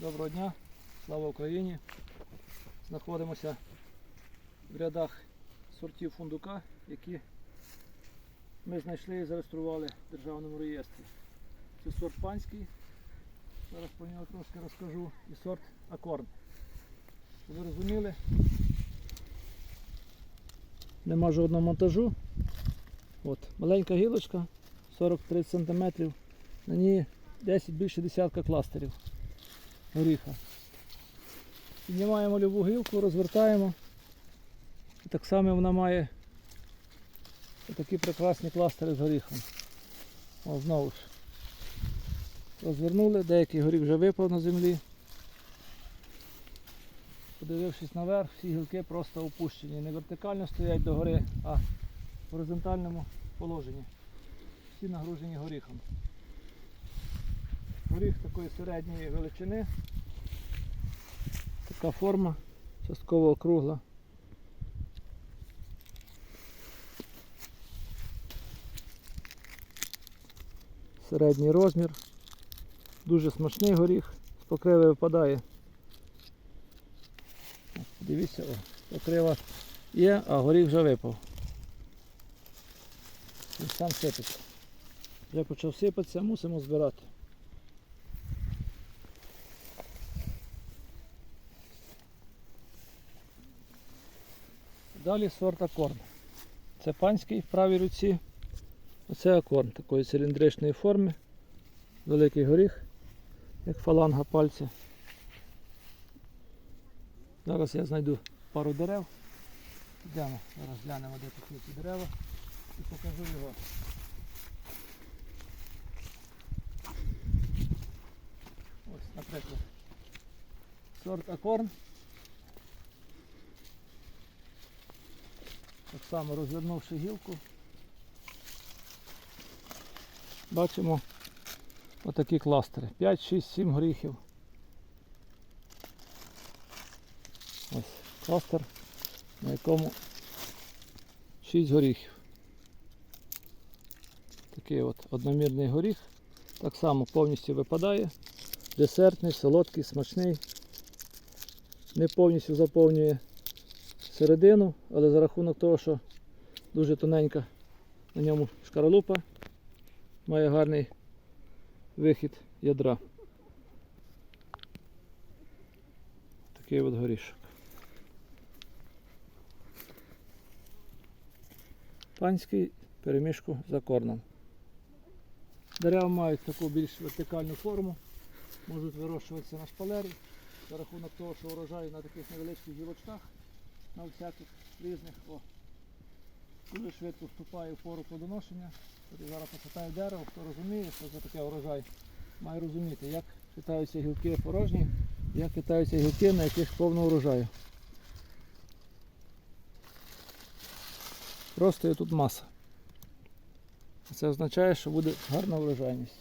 Доброго дня, слава Україні. Знаходимося в рядах сортів фундука, які ми знайшли і зареєстрували в державному реєстрі. Це сорт панський, зараз про нього трошки розкажу, і сорт акорн. Ви розуміли, нема жодного монтажу. От, маленька гілочка, 40-30 см, на ній 10 більше десятка кластерів горіха. Піднімаємо любу гілку, розвертаємо. І так само вона має такі прекрасні кластери з горіхом. О, знову ж. Розвернули, деякий горіх вже випав на землі. Подивившись наверх, всі гілки просто опущені. Не вертикально стоять догори, а в горизонтальному положенні. Всі нагружені горіхом. Горіх такої середньої величини. Така форма, частково округла. Середній розмір. Дуже смачний горіх, з покриви випадає. Дивіться, о, покрива є, а горіх вже випав. Він сам сипеться. Вже почав сипатися, мусимо збирати. Далі сорт акорн. Це панський в правій руці. Оце акорн такої циліндричної форми. Великий горіх, як фаланга пальця. Зараз я знайду пару дерев. Йдемо, зараз глянемо, де є ці дерева і покажу його. Ось, наприклад, сорт акорн. Так само розвернувши гілку, бачимо отакі кластери. 5, 6, 7 горіхів. Ось кластер, на якому 6 горіхів. Такий от одномірний горіх. Так само повністю випадає. Десертний, солодкий, смачний. Не повністю заповнює середину, але за рахунок того, що дуже тоненька на ньому шкаралупа, має гарний вихід ядра. Такий от горішок. Панський перемішку за корном. Дерева мають таку більш вертикальну форму, можуть вирощуватися на шпалері за рахунок того, що урожай на таких невеличких гілочках на всяких різних. О. Дуже швидко вступає в пору плодоношення. От зараз почитаю дерево, хто розуміє, що це таке урожай, має розуміти, як хитаються гілки порожні, як хитаються гілки, на яких повно урожаю. Просто є тут маса. Це означає, що буде гарна врожайність.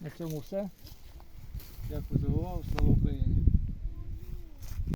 На цьому все. Дякую за увагу. Слава Україні!